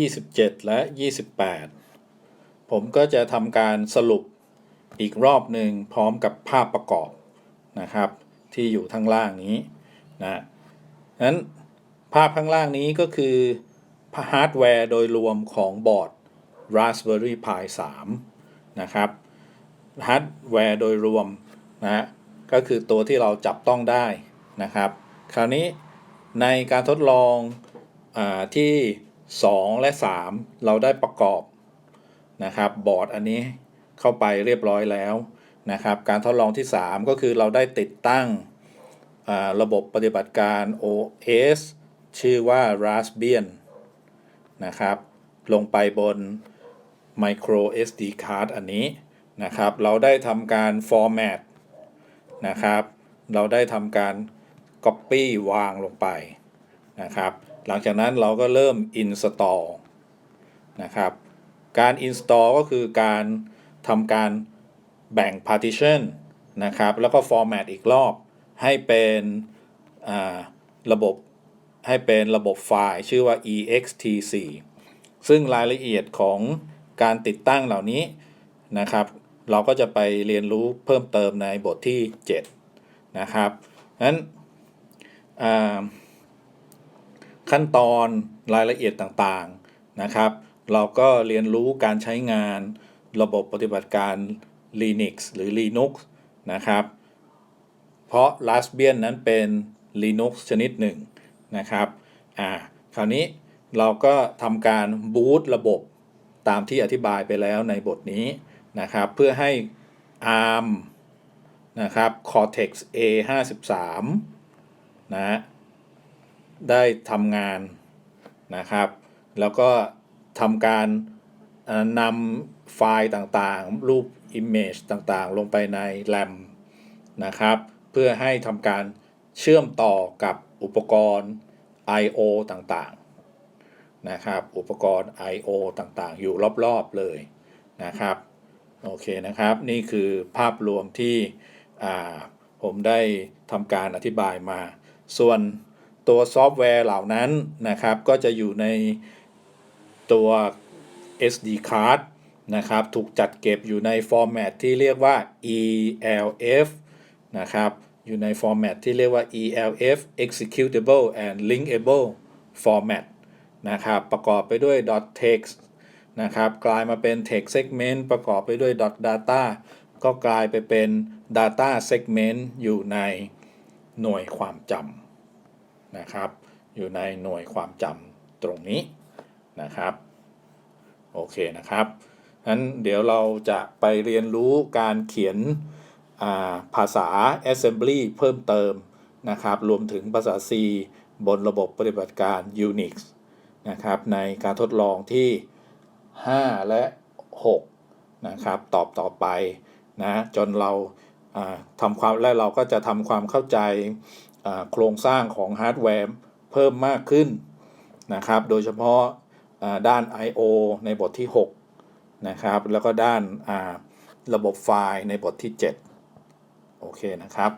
27 และ 28 ผมก็จะทำการสรุปอีกรอบหนึ่งพร้อมกับภาพประกอบนะครับ ที่อยู่ข้างล่างนี้นะนั้นภาพข้างล่างนี้ก็คือฮาร์ดแวร์โดยรวมของบอร์ด Raspberry Pi 3 นะครับฮาร์ดแวร์โดยรวมนะก็คือตัวที่เราจับต้องได้นะครับ คราวนี้ในการทดลองอที่ 2 และ 3 เราได้ประกอบนะครับบอร์ดอันนี้เข้าไปเรียบร้อยแล้วนะครับ การทดลองที่ 3 ก็คือเราได้ติดตั้งระบบปฏิบัติการ OS ชื่อว่า Raspbian นะครับ ลงไปบน micro SD card อันนี้นะครับ เราได้ทำการ format นะครับ เราได้ทำการ copy วางลงไปนะครับ หลังจากนั้นเราก็เริ่ม install นะครับ การ install ก็คือการทำการแบ่ง partition นะครับ แล้วก็ format อีกรอบให้เป็นระบบให้เป็นระบบไฟล์ชื่อว่า ext4 ซึ่งรายละเอียดของการติดตั้งเหล่านี้นะครับ เราก็จะไปเรียนรู้เพิ่มเติมในบทที่ 7 นะครับนั้นอ่า ขั้นตอนรายละเอียดต่างๆนะครับ เราก็เรียนรู้การใช้งาน ระบบปฏิบัติการ Linux หรือ Linux นะครับ เพราะ Raspbian นั้นเป็น Linux ชนิดหนึ่งนะครับอ่าคราวนี้เราก็ทำการบูตระบบตามที่อธิบายไปแล้วในบทนี้นะครับ เพื่อให้ ARM นะครับ Cortex A53 นะ ได้ทำงานนะครับ แล้วก็ทำการนำไฟล์ต่างๆ รูป Image ต่างๆ ลงไปใน RAM นะครับ เพื่อให้ทำการเชื่อมต่อกับอุปกรณ์ I/O ต่างๆนะครับ อุปกรณ์ I/O ต่างๆ อยู่รอบๆเลยนะครับ โอเคนะครับ นี่คือภาพรวมที่ผมได้ทำการอธิบายมา ส่วน ตัวซอฟต์แวร์เหล่านั้นนะครับ ก็จะอยู่ในตัว SD card นะครับ ถูกจัดเก็บอยู่ในฟอร์แมตที่เรียกว่า ELF นะครับ อยู่ในฟอร์แมตที่เรียกว่า ELF executable and linkable format นะครับ ประกอบไปด้วย .text นะครับ กลายมาเป็น text segment ประกอบไปด้วย .data ก็กลายไปเป็น data segment อยู่ในหน่วยความจำ นะครับ อยู่ในหน่วยความจำตรงนี้นะครับโอเคนะครับงั้นเดี๋ยวเราจะไปเรียนรู้การเขียนาภาษา assembly เพิ่มเติมนะครับ รวมถึงภาษา C บนระบบปฏิบัติการ Unix นะครับ ในการทดลองที่ 5 และ 6 นะครับ ตอบต่อไปนะ จนเราาทำความและเราก็จะทำความเข้าใจ โครงสร้างของฮาร์ดแวร์เพิ่มมากขึ้นนะครับ โดยเฉพาะด้าน I/O ในบทที่ 6 นะครับ แล้วก็ด้านระบบไฟล์ในบทที่ 7 โอเคนะครับ